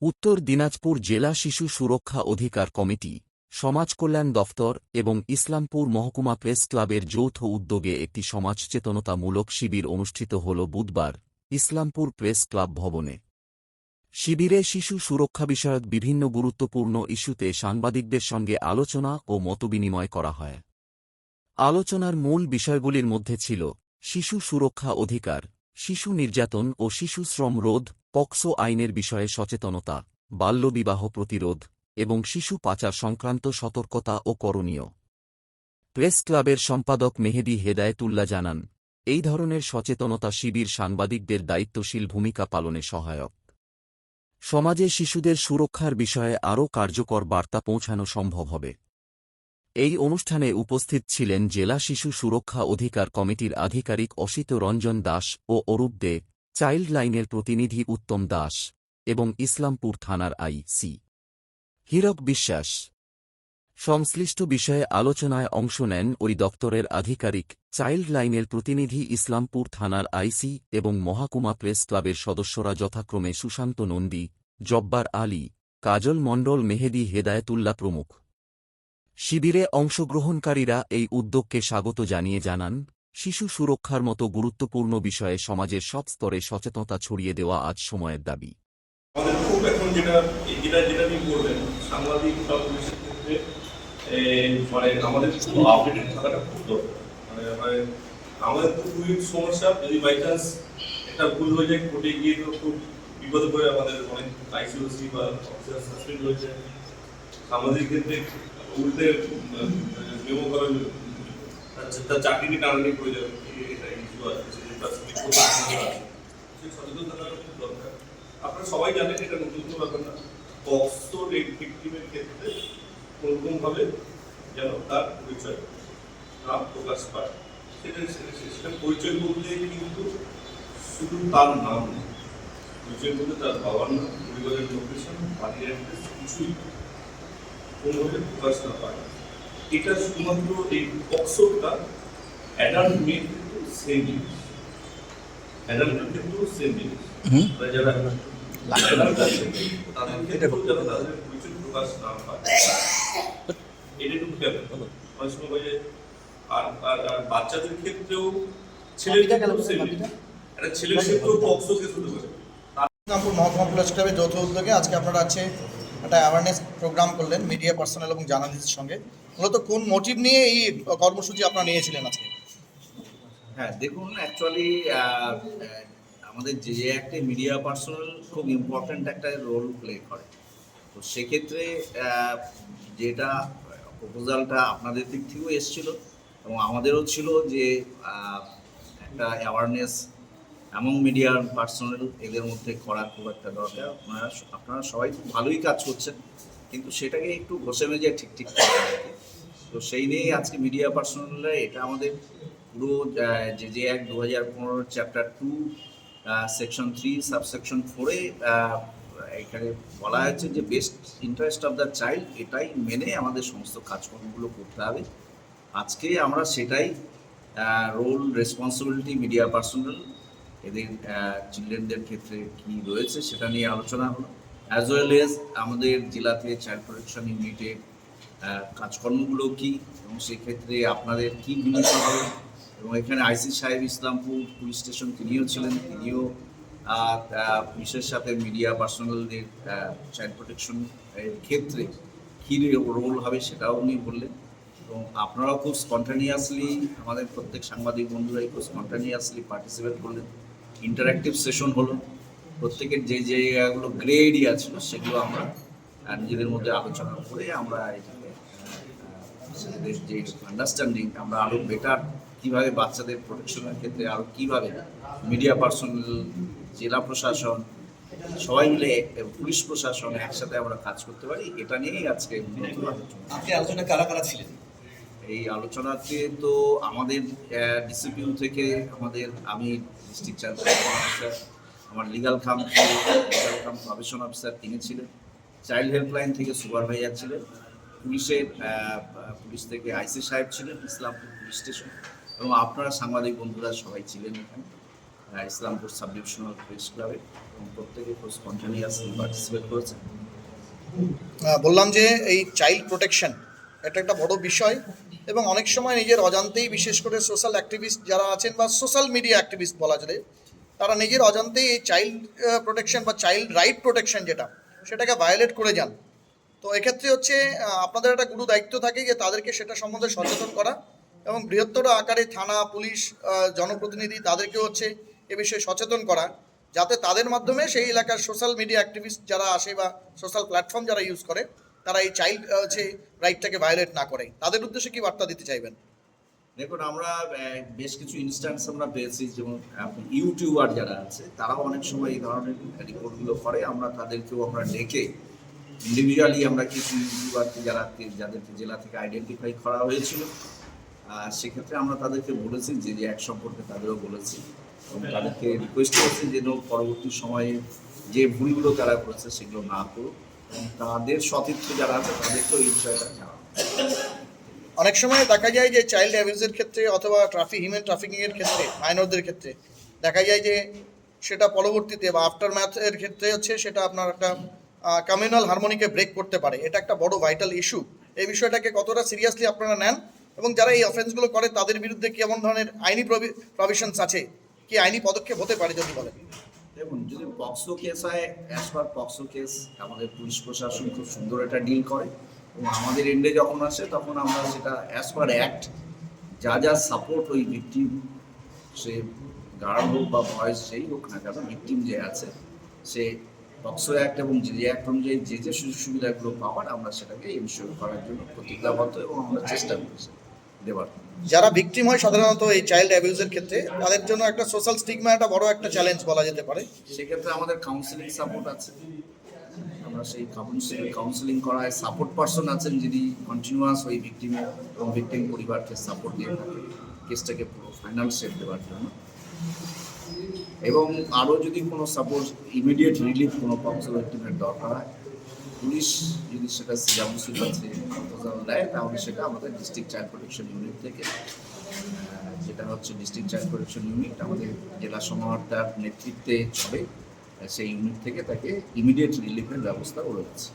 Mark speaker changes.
Speaker 1: উত্তর দিনাজপুর জেলা শিশু সুরক্ষা অধিকার কমিটি, সমাজ কল্যাণ দফতর এবং ইসলামপুর মহকুমা প্রেস ক্লাবের যৌথ উদ্যোগে একটি সমাজচেতনতামূলক শিবির অনুষ্ঠিত হল বুধবার ইসলামপুর প্রেস ক্লাব ভবনে। শিবিরে শিশু সুরক্ষা বিষয়ক বিভিন্ন গুরুত্বপূর্ণ ইস্যুতে সাংবাদিকদের সঙ্গে আলোচনা ও মতবিনিময় করা হয়। আলোচনার মূল বিষয়গুলির মধ্যে ছিল, শিশু সুরক্ষা অধিকার, শিশু নির্যাতন ও শিশু শ্রম রোধ পক্সো আইনের বিষয়ে সচেতনতা, বাল্যবিবাহ প্রতিরোধ এবং শিশু পাচার সংক্রান্ত সতর্কতা ও করণীয়। প্রেস ক্লাবের সম্পাদক মেহেদি হেদায়েতুল্লাহ জানান, এই ধরনের সচেতনতা শিবির সাংবাদিকদের দায়িত্বশীল ভূমিকা পালনে সহায়ক। সমাজে শিশুদের সুরক্ষার বিষয়ে আরও কার্যকর বার্তা পৌঁছানো সম্ভব হবে। এই অনুষ্ঠানে উপস্থিত ছিলেন জেলা শিশু সুরক্ষা অধিকার কমিটির আধিকারিক অসিত রঞ্জন দাস ও অরূপ দে চাইল্ড লাইনের প্রতিনিধি উত্তম দাস এবং ইসলামপুর থানার আই সি হীরক বিশ্বাস। সংশ্লিষ্ট বিষয়ে আলোচনায় অংশ নেন ওই দপ্তরের আধিকারিক চাইল্ড লাইনের প্রতিনিধি ইসলামপুর থানার আইসি এবং মহাকুমা প্রেস ক্লাবের সদস্যরা যথাক্রমে সুশান্ত নন্দী, জব্বার আলী, কাজল মণ্ডল মেহেদি হেদায়েতুল্লাহ প্রমুখ। শিবিরে অংশগ্রহণকারীরা এই উদ্যোগকে স্বাগত জানিয়ে জানান শিশু সুরক্ষার মতো গুরুত্বপূর্ণ বিষয়ে সমাজের সব স্তরে সচেতনতা ছড়িয়ে দেওয়া আজ সময়ের দাবি।
Speaker 2: আমাদের ক্ষেত্রে মানে মানে মানে খুবই সমস্যা, যদি বাই চান্স একটা ভুল হয়ে যায় কোর্টে গিয়ে তো খুব আমাদের অনেক আইসিওসি বা অফিসার সাসপেন্ড ক্ষেত্রে উল্টে মেমো করা আচ্ছা তার চাকরিকে টানানি পড়ে যাবে? এটা ইস্যু আছে দরকার। আপনারা সবাই জানেন এটা নতুন কোনো ব্যাপার না। পক্সো ভিক্টিমের ক্ষেত্রে কোনরকম ভাবে যেন তার পরিচয় না প্রকাশ পায়। সেটা সেটা- পরিচয় বলতে কিন্তু শুধু তার নাম নেই। পরিচয় বলতে তার বাবার নাম পরিবারের লোকেশন বাড়ির অ্যাড্রেস কিছুই। কোনোভাবে প্রকাশ না পায়। এটা শুধুমাত্র এই পক্সোটা অ্যাডাল্ট মেয়ে কিন্তু সেম জিনিস অ্যাডাল্ট কিন্তু সেম জিনিস মানে যারা আছে, তাদের ক্ষেত্রেও যেন তাদের পরিচয় প্রকাশ না পায় এটা একটু খেয়াল অনেক সময় হয় যে আর বাচ্চাদের ক্ষেত্রেও ক্ষেত্রেও সেম একটা ছেলের ক্ষেত্রেও পক্সো কেস হতে পারে
Speaker 3: ইসলামপুর মহকুমা প্রেস ক্লাবের যৌথ উদ্যোগে আজকে আপনারা আছে একটা অ্যাওয়ারনেস প্রোগ্রাম করলেন মিডিয়া পার্সোনাল এবং জার্নালিস্টের সঙ্গে। মূলত কোন মোটিভ নিয়ে এই কর্মসূচি আপনারা নিয়েছিলেন আজকে?
Speaker 4: হ্যাঁ দেখুন অ্যাকচুয়ালি আমাদের যে একটা মিডিয়া পার্সোনাল খুব ইম্পর্ট্যান্ট একটা রোল প্লে করে। তো সেক্ষেত্রে যেটা প্রপোজালটা আপনাদের দিক থেকেও এসেছিল এবং আমাদেরও ছিল যে একটা অ্যাওয়ারনেস এমন মিডিয়ার পার্সোনাল এদের মধ্যে করা খুব একটা দরকার। আপনারা আপনারা সবাই ভালোই কাজ করছেন, কিন্তু সেটাকে একটু ঘষে মেজে ঠিক ঠিক করা। তো সেই নিয়েই আজকে মিডিয়া পার্সোনালরা এটা আমাদের পুরো যে যে এক দু হাজার পনেরো chapter two section three subsection ফোরে এখানে বলা হয়েছে যে best interest of the child এটাই মেনে আমাদের সমস্ত কাজকর্মগুলো করতে হবে। আজকে আমরা সেটাই রোল রেসপন্সিবিলিটি মিডিয়া পার্সোনাল এদের চিলড্রেনদের ক্ষেত্রে কি রয়েছে সেটা নিয়ে আলোচনা হলো। অ্যাজ ওয়েল এজ আমাদের জেলাতে চাইল্ড প্রোটেকশন ইউনিটের আহ, কাজকর্মগুলো কি? এবং সেক্ষেত্রে আপনাদের কি ভূমিকা হবে? এবং এখানে আইসি সাহেব ইসলামপুর পুলিশ স্টেশন তিনিও ছিলেন, তিনিও পুলিশের সাথে মিডিয়া, পার্সোনালদের চাইল্ড প্রোটেকশন এর ক্ষেত্রে কী রোল হবে সেটাও উনি বললেন। এবং আপনারাও খুব স্পন্টানিয়াসলি আমাদের প্রত্যেক সাংবাদিক বন্ধুরাই খুব স্পন্টানিয়াসলি পার্টিসিপেট করলেন। ইন্টারাক্টিভ সেশন হলো। প্রত্যেকের যে যে জায়গাগুলো গ্রে এরিয়া ছিল সেগুলো আমরা নিজেদের মধ্যে আলোচনা করে আমরা নিজেদের যে আন্ডারস্ট্যান্ডিং আমরা আরও বেটার কীভাবে বাচ্চাদের প্রোটেকশনের ক্ষেত্রে আরও কীভাবে মিডিয়া পার্সোনাল জেলা প্রশাসন সবাই মিলে পুলিশ প্রশাসন একসাথে আমরা কাজ করতে পারি এটা নিয়েই আজকে মূলত আলোচনা।
Speaker 3: কারা কারা ছিলেন?
Speaker 4: এই আলোচনাতে তো আমাদের ডিসিপিউ থেকে আমাদের আমি ডিস্ট্রিক্ট চাইল্ড আমার legal cum legal cum profession officer তিনি ছিলেন। চাইল্ড হেল্পলাইন থেকে সুপারভাইজার ছিলেন। পুলিশের পুলিশ থেকে আইসি সাহেব ছিলেন, ইসলামপুর পুলিশ স্টেশন। এবং আপনারা সাংবাদিক বন্ধুরা সবাই ছিলেন এখানে ইসলামপুর সাব ডিভিশনাল প্রেস ক্লাবে। এবং প্রত্যেকে খুব স্পন্টানিয়াসলি পার্টিসিপেট
Speaker 3: করেছেন। বললাম যে এই চাইল্ড প্রোটেকশন, এটা একটা বড় বিষয়। এবং অনেক সময় নিজের অজান্তেই, বিশেষ করে সোশ্যাল অ্যাক্টিভিস্ট যারা আছেন বা সোশ্যাল মিডিয়া অ্যাক্টিভিস্ট বলা যায় তারা নিজের অজান্তেই এই চাইল্ড প্রোটেকশন বা চাইল্ড রাইট প্রোটেকশন যেটা, সেটাকে ভায়োলেট করে যান। তো এক্ষেত্রে হচ্ছে আপনাদের একটা গুরু দায়িত্ব থাকে যে তাদেরকে সেটা সম্বন্ধে সচেতন করা এবং বৃহত্তর আকারে থানা, পুলিশ জনপ্রতিনিধি তাদেরকে হচ্ছে এ বিষয়ে সচেতন করা যাতে তাদের মাধ্যমে সেই এলাকার সোশ্যাল মিডিয়া অ্যাক্টিভিস্ট যারা আসে বা সোশ্যাল প্ল্যাটফর্ম যারা ইউজ করে, তারা এই চাইল্ড হচ্ছে রাইটটাকে ভায়োলেট না করে। তাদের উদ্দেশ্যে কি বার্তা দিতে চাইবেন?
Speaker 4: দেখুন, আমরা বেশ কিছু ইনস্ট্যান্স আমরা পেয়েছি, যেমন ইউটিউবার যারা আছে, তারাও অনেক সময় এই ধরনের রিপোর্টগুলো করে। আমরা তাদেরকেও আমরা ডেকে ইন্ডিভিজুয়ালি আমরা কিছু ইউটিউবারকে যারা যাদেরকে জেলা থেকে আইডেন্টিফাই করা হয়েছিল, আর সেক্ষেত্রে আমরা তাদেরকে বলেছি যে যে এক সম্পর্কে তাদেরও বলেছি। এবং তাদেরকে রিকোয়েস্ট করেছি যেন পরবর্তী সময়ে যে ভুলগুলো তারা করেছে সেগুলো না করুক। তাদের সতীর্থ যারা আছে, তাদেরকেও এই বিষয়টা জানানো
Speaker 3: অনেক সময় দেখা যায় যে চাইল্ড অ্যাবিউজের ক্ষেত্রে অথবা ট্রাফিক হিউম্যান ট্রাফিকিং এর ক্ষেত্রে মাইনরদের ক্ষেত্রে, দেখা যায় যে, সেটা পরবর্তীতে বা আফটার ম্যাথের ক্ষেত্রে হচ্ছে সেটা আপনার একটা কমিউনাল হারমোনিকে ব্রেক করতে পারে। এটা একটা বড় ভাইটাল ইস্যু এই বিষয়টাকে কতটা সিরিয়াসলি আপনারা নেন এবং যারা এই অফেন্সগুলো করে, তাদের বিরুদ্ধে কেমন ধরনের আইনি প্রভিশনস আছে? কি আইনি পদক্ষেপ হতে পারে যদি বলেন?
Speaker 4: দেখুন, যদি পক্সো কেস হয় অ্যাজ পার পক্সো কেস আমাদের পুলিশ প্রশাসন খুব সুন্দর একটা ডিল করে। এবং আমাদের এন্ডে যখন আসে, তখন আমরা সেটা অ্যাজ পার অ্যাক্ট যা যা সাপোর্ট ওই ভিকটিম সে গার্ড হোক বা ভয়েস সেই হোক না কেন ভিকটিম যে আছে, সে পক্সো অ্যাক্ট এবং যে অ্যাক্ট অনুযায়ী যে যে সুযোগ সুবিধাগুলো পাওয়ার আমরা সেটাকে ইনশিওর করার জন্য প্রতিজ্ঞাবদ্ধ এবং আমরা চেষ্টা করছি দেওয়ার
Speaker 3: যারা ভিকটিম হয় সাধারণত এই চাইল্ড অ্যাবিউজের ক্ষেত্রে তাদের জন্য একটা সোশ্যাল স্টিগমা একটা বড় একটা চ্যালেঞ্জ বলা যেতে পারে।
Speaker 4: সেক্ষেত্রে আমাদের কাউন্সিলিং সাপোর্ট আছে। আমরা সেই কাউন্সিলিং কাউন্সিলিং করায় সাপোর্ট পার্সন আছেন যিনি কন্টিনিউয়াস ওই ভিকটিমের এবং ভিকটিম পরিবারকে সাপোর্ট দিয়ে থাকে। কেসটাকে পুরো ফাইনাল সেট দেওয়ার জন্য। এবং আরও যদি কোনো সাপোজ ইমিডিয়েট রিলিফ কোনো পক্ষ ভিকটিমের দরকার হয় পুলিশ যদি সেটা সিরামসির কাছে প্রপোজাল দেয় তাহলে সেটা আমাদের ডিস্ট্রিক্ট চাইল্ড প্রোটেকশন ইউনিট থেকে যেটা হচ্ছে ডিস্ট্রিক্ট চাইল্ড প্রোটেকশন ইউনিট আমাদের জেলা সমাহর্তার নেতৃত্বে আহ, সেই ইউনিট থেকে তাকে ইমিডিয়েট রিলিফের ব্যবস্থা করে রয়েছে